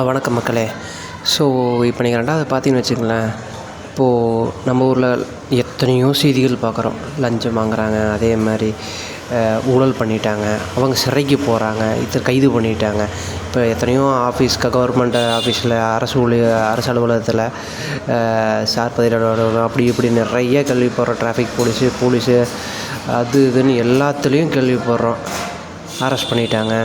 வணக்கம் மக்களே. ஸோ இப்போ நீங்கள் ரெண்டாவது பார்த்தீங்கன்னு வச்சுங்களேன் இப்போது நம்ம ஊரில் எத்தனையோ செய்திகள் பார்க்குறோம். லஞ்சம் வாங்குறாங்க அதே மாதிரி ஊழல் பண்ணிட்டாங்க அவங்க சிறைக்கு போகிறாங்க இது கைது பண்ணிட்டாங்க. இப்போ எத்தனையோ ஆஃபீஸ்க்கு கவர்மெண்ட் ஆஃபீஸில் அரசு ஊழிய அரசு அலுவலகத்தில் சார் பதிலாளர் அப்படி இப்படி நிறைய கேள்விப்படுறோம். டிராஃபிக் போலீஸு போலீஸு அது இதுன்னு எல்லாத்துலேயும் கேள்விப்படுறோம். அரெஸ்ட் பண்ணிட்டாங்க.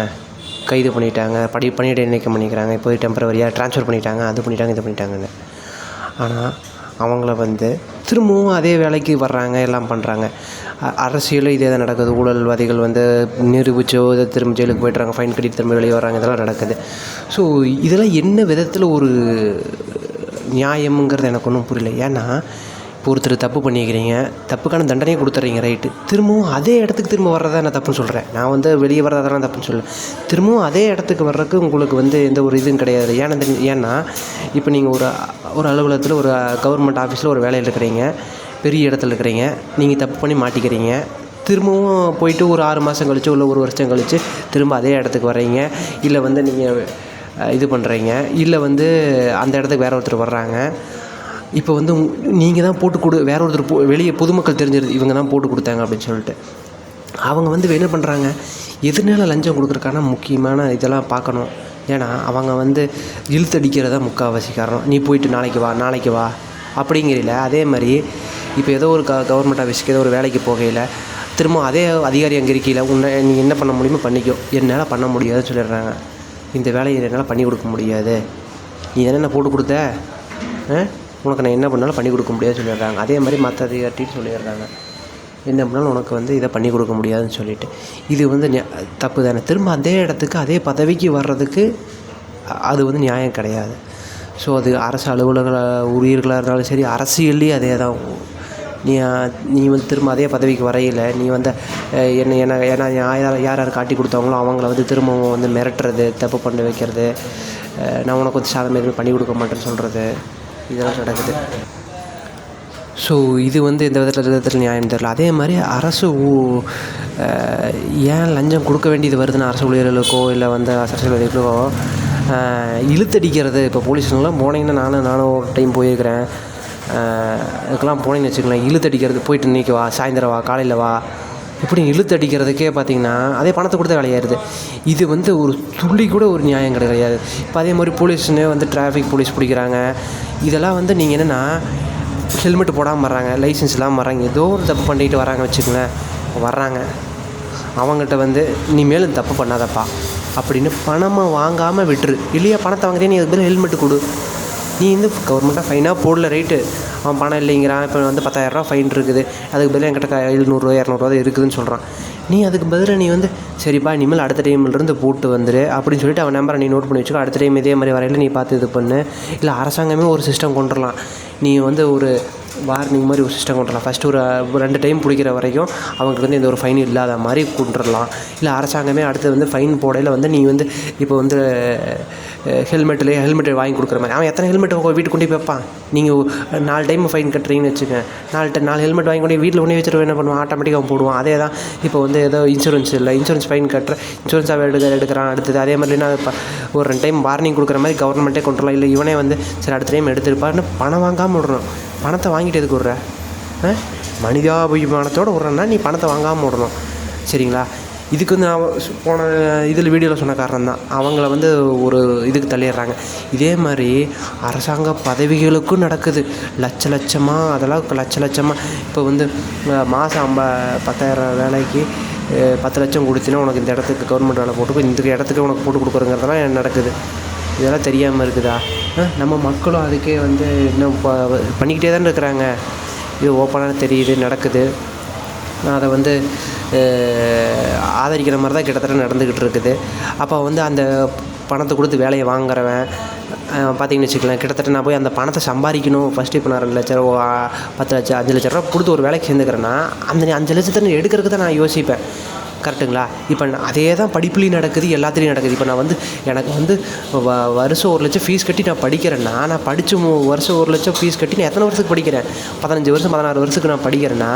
கைது பண்ணிட்டாங்க படி பணியிட நீக்கம் பண்ணிக்கிறாங்க இப்போ டெம்பரவரியாக ட்ரான்ஸ்ஃபர் பண்ணிட்டாங்க அது பண்ணிட்டாங்க இது பண்ணிட்டாங்கன்னு. ஆனால் அவங்கள வந்து திரும்பவும் அதே வேலைக்கு வர்றாங்க எல்லாம் பண்ணுறாங்க அரசியலும் இதே தான் நடக்குது. ஊழல்வாதிகள் வந்து நிரூபிச்சோ இதை திரும்ப ஜெயிலுக்கு போய்ட்றாங்க ஃபைன் கட்டிட்டு திரும்ப வெளியே வர்றாங்க இதெல்லாம் நடக்குது. ஸோ இதெல்லாம் என்ன விதத்தில் ஒரு நியாயம்ங்கிறது எனக்கு ஒன்றும் புரியல. ஏன்னா இப்போ ஒருத்தர் தப்பு பண்ணிக்கிறீங்க தப்புக்கான தண்டனையை கொடுத்துட்றீங்க ரைட்டு திரும்பவும் அதே இடத்துக்கு திரும்ப வர்றதா நான் தப்புன்னு சொல்கிறேன் நான் வந்து வெளியே வர்றதெல்லாம் தப்புன்னு சொல்லல. திரும்பவும் அதே இடத்துக்கு வர்றதுக்கு உங்களுக்கு வந்து எந்த ஒரு இதுவும் கிடையாது. ஏன்னா ஏன்னா இப்போ நீங்கள் ஒரு ஒரு அலுவலகத்தில் ஒரு கவர்மெண்ட் ஆஃபீஸில் ஒரு வேலையில் இருக்கிறீங்க பெரிய இடத்துல இருக்கிறீங்க நீங்கள் தப்பு பண்ணி மாட்டிக்கிறீங்க திரும்பவும் போயிட்டு ஒரு ஆறு மாதம் கழிச்சு இல்லை ஒரு வருஷம் கழிச்சு திரும்ப அதே இடத்துக்கு வர்றீங்க இல்லை வந்து நீங்கள் இது பண்ணுறீங்க இல்லை வந்து அந்த இடத்துக்கு வேறு ஒருத்தர் வர்றாங்க இப்போ வந்து நீங்கள் தான் போட்டு கொடு வேற ஒருத்தர் போ வெளியே பொதுமக்கள் தெரிஞ்சிருது இவங்க தான் போட்டு கொடுத்தாங்க அப்படின்னு சொல்லிட்டு. அவங்க வந்து என்ன பண்ணுறாங்க எதனால லஞ்சம் கொடுக்குறக்கான முக்கியமான இதெல்லாம் பார்க்கணும். ஏன்னா அவங்க வந்து இழுத்தடிக்கிறதா முக்கால்வாசி காரணம். நீ போயிட்டு நாளைக்கு வா நாளைக்கு வா அப்படிங்கிறீல. அதே மாதிரி இப்போ ஏதோ ஒரு க கவர்மெண்ட் ஆஃபீஸ்க்கு ஏதோ ஒரு வேலைக்கு போகையில் திரும்ப அதே அதிகாரி அங்கே இருக்கையில் உன்னை நீ என்ன பண்ண முடியுமோ பண்ணிக்கோ. என்னால் பண்ண முடியாதுன்னு சொல்லிடுறாங்க. இந்த வேலையை என்னால் பண்ணி கொடுக்க முடியாது. நீ என்னென்ன போட்டு கொடுத்த? ஆ? உனக்கு நான் என்ன பண்ணாலும் பண்ணி கொடுக்க முடியாதுன்னு சொல்லிடுறாங்க. அதே மாதிரி மற்ற அதிகாரிட்டையும் சொல்லிடுறாங்க. என்ன பண்ணாலும் உனக்கு வந்து இதை பண்ணி கொடுக்க முடியாதுன்னு சொல்லிட்டு. இது வந்து தப்பு தானே. திரும்ப அதே இடத்துக்கு அதே பதவிக்கு வர்றதுக்கு அது வந்து நியாயம் கிடையாது. ஸோ அது அரசு அலுவலக ஊழியர்களாக இருந்தாலும் சரி அரசியல்லையும் அதே தான். நீ நீ வந்து திரும்ப அதே பதவிக்கு வரையில நீ வந்து என்ன என்ன ஏன்னா யார் யார் யார் காட்டி கொடுத்தாங்களோ அவங்கள வந்து திரும்பவும் வந்து மிரட்டுறது தப்பு பண்ண வைக்கிறது நான் உனக்கு வந்து சாதம் எதுவுமே பண்ணி கொடுக்க மாட்டேன்னு சொல்கிறது இதெல்லாம் நடக்குது. ஸோ இது வந்து எந்த விதத்தில் விதத்தில் நியாயம் தெரியல. அதே மாதிரி அரசு ஏன் லஞ்சம் கொடுக்க வேண்டியது வருதுன்னு அரசு ஊழியர்களுக்கோ இல்லை வந்து அரசியல்வாதிகளுக்கோ அஹ், இழுத்தடிக்கிறது. இப்போ போலீஸ்லாம் போனீங்கன்னா நானும் நானும் ஒரு டைம் போயிருக்கிறேன். அதுக்கெல்லாம் போனீங்கன்னு வச்சுக்கலாம் இழுத்தடிக்கிறது. போயிட்டு இன்றைக்கி வா சாயந்தரம் வா காலையில் வா. இப்படி இழுத்தடிக்கிறதுக்கே பார்த்தீங்கன்னா அதே பணத்தை கொடுத்தா வேலையாயிருது இது வந்து ஒரு துள்ளி கூட ஒரு நியாயம் கிடையாது இப்போ அதே மாதிரி போலீஸ்னு வந்து டிராஃபிக் போலீஸ் பிடிக்கிறாங்க. இதெல்லாம் வந்து நீங்கள் என்னென்னா ஹெல்மெட் போடாமல் வர்றாங்க லைசன்ஸ் இல்லாமல் வர்றாங்க. ஏதோ ஒரு தப்பு பண்ணிட்டு வராங்க வச்சுக்கோங்களேன். வர்றாங்க. அவங்ககிட்ட வந்து நீ மேலும் தப்பு பண்ணாதப்பா. அப்படின்னு பணமாக வாங்காமல் விட்டுரு. இல்லையா பணத்தை வாங்குறே நீ அதுக்கு பதில் ஹெல்மெட் கொடு. நீ வந்து கவர்மெண்ட்டாக ஃபைனாக போடல ரைட்டு அவன் பணம் இல்லைங்கிறான். இப்போ வந்து பத்தாயிரரூவா ஃபைன் இருக்குது. அதுக்கு பதிலாக என்கிட்ட க- எழுநூறுவா இரநூறுவா தான் இருக்குதுன்னு சொல்கிறான் நீ அதுக்கு பதிலாக நீ வந்து சரிப்பா இனிமேல் அடுத்த டைம்லேருந்து போட்டு வந்துடு அப்படின்னு சொல்லிட்டு அவன் நம்பரை நீ நோட் பண்ணி வச்சுக்கோ. அடுத்த டைம் இதே மாதிரி வரையில நீ பார்த்து இது பண்ணு. இல்லை அரசாங்கமே ஒரு சிஸ்டம் கொண்டுடலாம். நீ வந்து ஒரு வார்னிங் மாதிரி ஒரு சிஸ்டம் கொண்டுடலாம். ஃபஸ்ட்டு ஒரு ரெண்டு டைம் பிடிக்கிற வரைக்கும் அவங்களுக்கு வந்து எந்த ஒரு ஃபைன் இல்லாத மாதிரி கொண்டுடலாம். இல்லை அரசாங்கமே அடுத்து வந்து ஃபைன் போடையில் வந்து நீ வந்து இப்போ வந்து ஹெல்மெட்லேயே ஹெல்மெட் வாங்கி கொடுக்குற மாதிரி. அவன் எத்தனை ஹெல்மெட் வீட்டுக்கு கொண்டு போய் வைப்பான்? நீங்கள் நாலு டைம் ஃபைன் கட்டுறீங்கன்னு வச்சுக்கோங்க. நாலு ட- நாலு ஹெல்மெட் வாங்கி கொண்டு வீட்டில் கொண்டு வச்சுருவோம் என்ன பண்ணுவான்? ஆட்டோமேட்டிக்காக அவன் போடுவான். அதே தான் இப்போ வந்து ஏதோ இன்சூரன்ஸ் இல்லை. இன்சூரன்ஸ் ஃபைன் கட்டுற இன்சூரன்ஸ் அவன் எடுக்க எடுக்கிறான். அடுத்தது அதே மாதிரி நான் இப்போ ஒரு ரெண்டு டைம் வார்னிங் கொடுக்குற மாதிரி கவர்மெண்ட்டே கொண்டுடலாம். இல்லை இவனே வந்து சரி அடுத்த டைம் எடுத்துருப்பான்னு பணம் வாங்காமல் விடணும். பணத்தை வாங்கிட்டு எதுக்கு விட்ற? ஆ? மனிதாபிமானத்தோடு விட்றேன்னா நீ பணத்தை வாங்காமல் விடணும். சரிங்களா? இதுக்கு வந்து நான் போன இதில் வீடியோவில் சொன்ன காரணம் தான். அவங்கள வந்து ஒரு இதுக்கு தள்ளிடுறாங்க. இதே மாதிரி அரசாங்க பதவிகளுக்கும் நடக்குது. லட்ச லட்சமாக அதெல்லாம் லட்ச லட்சமாக இப்போ வந்து மாதம் ஐம்ப பத்தாயிரம் வேலைக்கு பத்து லட்சம் கொடுத்தினா உனக்கு இந்த இடத்துக்கு கவர்மெண்ட் வேலை போட்டு இந்த இடத்துக்கு உனக்கு போட்டு கொடுக்குறங்கிறதெல்லாம் நடக்குது. இதெல்லாம் தெரியாமல் இருக்குதா? நம்ம மக்களும் அதுக்கே வந்து இன்னும் ப- பண்ணிக்கிட்டே தான் இருக்கிறாங்க. இது ஓப்பனாக தெரியுது நடக்குது. அதை வந்து ஆதரிக்கிற மாதிரி தான் கிட்டத்தட்ட நடந்துக்கிட்டு இருக்குது. அப்போ வந்து அந்த பணத்தை கொடுத்து வேலையை வாங்குறவன் பார்த்தீங்கன்னு வச்சுக்கலாம் கிட்டத்தட்ட நான் போய் அந்த பணத்தை சம்பாதிக்கணும். ஃபஸ்ட்டு இப்போ நான் ரெண்டு லட்ச ரூபா பத்து லட்சம் அஞ்சு லட்ச ரூபா கொடுத்து ஒரு வேலைக்கு சேர்ந்துக்கிறேன்னா அந்த அஞ்சு லட்சத்தை எடுக்கிறதுக்கு தான் நான் யோசிப்பேன். கரெக்டுங்களா? இப்போ நான் அதே தான் படிப்புலேயும் நடக்குது எல்லாத்துலேயும் நடக்குது. இப்போ நான் வந்து எனக்கு வந்து வ வருஷம் ஒரு லட்சம் ஃபீஸ் கட்டி நான் படிக்கிறேன்னா நான் படித்து மு வருஷம் ஒரு லட்சம் ஃபீஸ் கட்டி நான் எத்தனை வருஷத்துக்கு படிக்கிறேன்? பதினஞ்சு வருஷம் பதினாறு வருஷத்துக்கு நான் படிக்கிறேன்னா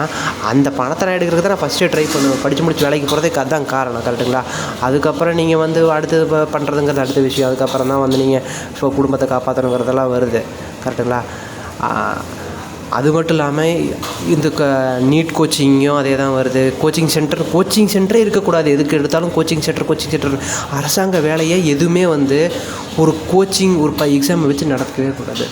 அந்த பணத்தை நான் எடுக்கிறதுக்கு தான் நான் ஃபஸ்ட்டே ட்ரை பண்ணுவேன். படித்து முடிச்சு வேலைக்கு போகிறதுக்கு அதுதான் காரணம் கரெக்டுங்களா? அதுக்கப்புறம் நீங்கள் வந்து அடுத்து பண்ணுறதுங்கிறது அடுத்த விஷயம். அதுக்கப்புறம் தான் வந்து நீங்கள் இப்போ குடும்பத்தை காப்பாற்றணுங்கிறதெல்லாம் வருது கரெக்டுங்களா? ஆ, அது மட்டும் இல்லாமல் இந்த க நீட் கோச்சிங்கும் அதே தான் வருது. கோச்சிங் சென்டர் கோச்சிங் சென்டரே இருக்கக்கூடாது. எதுக்கு எடுத்தாலும் கோச்சிங் சென்டர் கோச்சிங் சென்டர் அரசாங்க வேலையை எதுவுமே வந்து ஒரு கோச்சிங் ஒரு ப எக்ஸாம் வச்சு நடக்கவே கூடாது.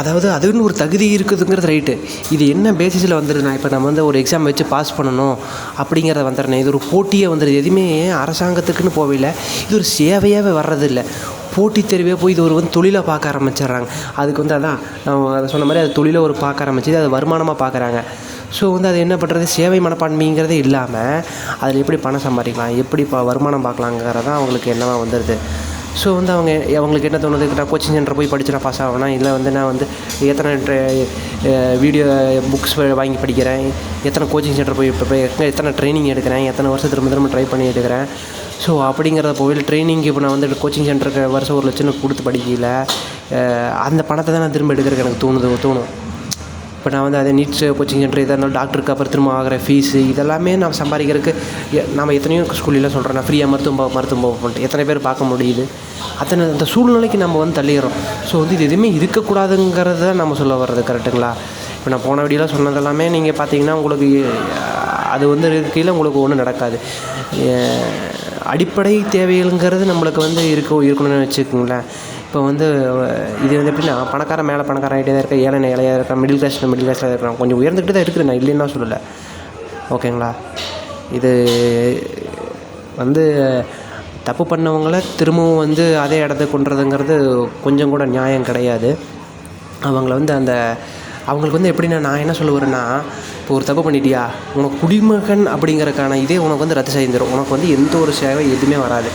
அதாவது அதுன்னு ஒரு தகுதி இருக்குதுங்கிறது ரைட்டு இது என்ன பேசிஸில் வந்துடுனா இப்போ நம்ம வந்து ஒரு எக்ஸாம் வச்சு பாஸ் பண்ணணும் அப்படிங்கிறத வந்துடுறேன் இது ஒரு போட்டியே வந்துடுது எதுவுமே அரசாங்கத்துக்குன்னு போகவில்லை இது ஒரு சேவையாகவே வர்றதில்லை. போட்டித் தேர்வே போய் இது ஒரு வந்து தொழிலாக பார்க்க ஆரம்பிச்சிடுறாங்க. அதுக்கு வந்து அதான் நான் அதை சொன்ன மாதிரி அது தொழிலை ஒரு பார்க்க ஆரம்பிச்சு அதை வருமானமாக பார்க்குறாங்க. ஸோ வந்து அது என்ன பண்ணுறது சேவை மனப்பான்மைங்கிறதே இல்லாமல் அதில் எப்படி பணம் சம்பாதிக்கலாம் எப்படி ப வருமானம் பார்க்கலாங்கிறது தான் அவங்களுக்கு என்னவாக வந்துடுது ஸோ வந்து அவங்க அவங்களுக்கு என்ன தோணுது? நான் கோச்சிங் சென்டர் போய் படிச்சு நான் பாஸ் ஆகணும் இல்லை வந்து நான் வந்து எத்தனை வீடியோ புக்ஸ் வாங்கி படிக்கிறேன்? எத்தனை கோச்சிங் சென்டர் போய் இப்போ எத்தனை- எத்தனை ட்ரைனிங் எடுக்கிறேன்? எத்தனை வருஷம் திரும்ப திரும்ப ட்ரை பண்ணி எடுக்கிறேன்? ஸோ அப்படிங்கிறத போய் ட்ரைனிங்க்கு இப்போ நான் வந்து கோச்சிங் சென்டருக்கு வருஷம் ஒரு லட்சம் கொடுத்து படிக்கல. அந்த பணத்தை தான் நான் திரும்ப எடுக்கிறதுக்கு எனக்கு தோணுது தோணும். இப்போ நான் வந்து அதே நீட்ஸ் கோச்சிங் சென்டர் எதாக இருந்தாலும் டாக்டருக்கு அப்புறம் திரும்ப ஆகிற ஃபீஸு இதெல்லாமே நம்ம சம்பாதிக்கிறதுக்கு நம்ம எத்தனையோ ஸ்கூல்லாம் சொல்கிறேன் நான் ஃப்ரீயாக மருத்துவம் மருத்துவம் பா- எத்தனை பேர் பார்க்க முடியுது? அத்தனை அந்த சூழ்நிலைக்கு நம்ம வந்து தள்ளிடுறோம். ஸோ வந்து இது எதுவுமே இருக்கக்கூடாதுங்கிறத தான் நம்ம சொல்ல வர்றது கரெக்டுங்களா இப்போ நான் போன வீடியோவில் சொன்னதெல்லாமே நீங்கள் பார்த்தீங்கன்னா உங்களுக்கு அது வந்து கீழே உங்களுக்கு ஒன்றும் நடக்காது. அடிப்படை தேவைகள்ங்கிறது நம்மளுக்கு வந்து இருக்க இருக்கணும்னு வச்சுக்கோங்களேன். இப்போ வந்து இது வந்து எப்படின்னா பணக்காரன் மேலே பணக்காரன் ஆகிட்டே தான் இருக்கா ஏழை ஏழையாக இருக்கான் மிடில் கிளாஸில் மிடில் கிளாஸில் இருக்கிறான் கொஞ்சம் உயர்ந்துக்கிட்டு தான் இருக்குது நான் இல்லைன்னா சொல்லலை. ஓகேங்களா? இது வந்து தப்பு பண்ணவங்கள திரும்பவும் வந்து அதே இடத்துக்கு கொண்டுறதுங்கிறது கொஞ்சம் கூட நியாயம் கிடையாது. அவங்கள வந்து அந்த அவங்களுக்கு வந்து எப்படின்னா நான் என்ன சொல்ல வரேன்னா இப்போ ஒரு தப்பு பண்ணிட்டியா? உனக்கு குடிமகன் அப்படிங்கிறக்கான இதே உனக்கு வந்து ரத்து செய்திடும் உனக்கு வந்து எந்த ஒரு சேவை எதுவுமே வராது.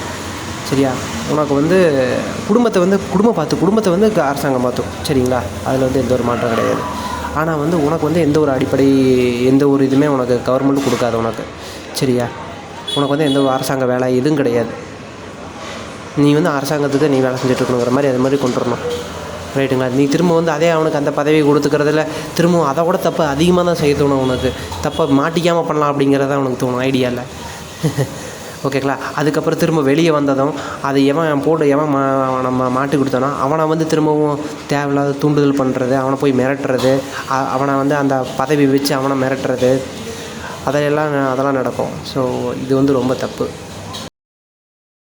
சரியா? உனக்கு வந்து குடும்பத்தை வந்து குடும்பம் பார்த்து குடும்பத்தை வந்து அரசாங்கம் பார்த்தும். சரிங்களா? அதில் வந்து எந்த ஒரு மாற்றம் கிடையாது. ஆனால் வந்து உனக்கு வந்து எந்த ஒரு அடிப்படை எந்த ஒரு இதுவுமே உனக்கு கவர்மெண்ட் கொடுக்காது உனக்கு. சரியா? உனக்கு வந்து எந்த ஒரு அரசாங்க வேலை எதுவும் கிடையாது. நீ வந்து அரசாங்கத்துக்கு நீ வேலை செஞ்சுட்டு இருக்கணுங்கிற மாதிரி அது மாதிரி கொண்டு வரணும் ரைட்டுங்களா நீ திரும்ப வந்து அதே அவனுக்கு அந்த பதவி கொடுத்துக்கிறதுல திரும்பவும் அதை விட தப்பு அதிகமாக தான் செய்ய தோணும் உனக்கு. தப்பை மாட்டிக்காமல் பண்ணலாம் அப்படிங்கிறத உனக்கு தோணும் ஐடியாவில் ஓகேங்களா அதுக்கப்புறம் திரும்ப வெளியே வந்ததும் அது எவன் போட்டு எவன் மா நம்ம மாட்டி கொடுத்தானோ அவனை வந்து திரும்பவும் தேவையில்லாத தூண்டுதல் பண்ணுறது அவனை போய் மிரட்டுறது அவனை வந்து அந்த பதவி வச்சு அவனை மிரட்டுறது அதையெல்லாம் அதெல்லாம் நடக்கும். ஸோ இது வந்து ரொம்ப தப்பு.